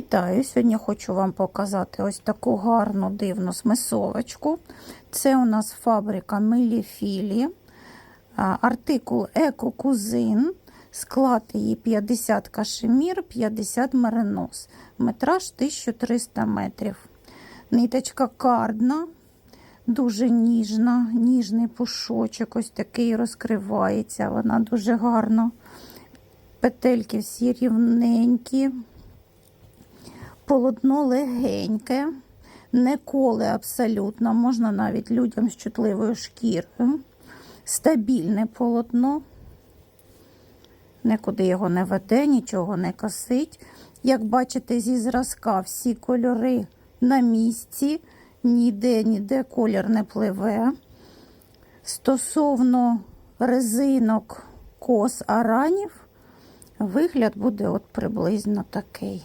Вітаю! Сьогодні хочу вам показати ось таку гарну дивну смисовочку. Це у нас фабрика Меліфілі, артикул Еко-Кузин. Склад її 50 кашемір, 50 меринос. Метраж 1300 метрів. Ниточка кардна, дуже ніжна, ніжний пушочок, ось такий розкривається. Вона дуже гарно. Петельки всі рівненькі. Полотно легеньке, не коле абсолютно, можна навіть людям з чутливою шкірою. Стабільне полотно, нікуди його не веде, нічого не косить. Як бачите, зі зразка всі кольори на місці, ніде, ніде колір не пливе. Стосовно резинок кос аранів, вигляд буде от приблизно такий.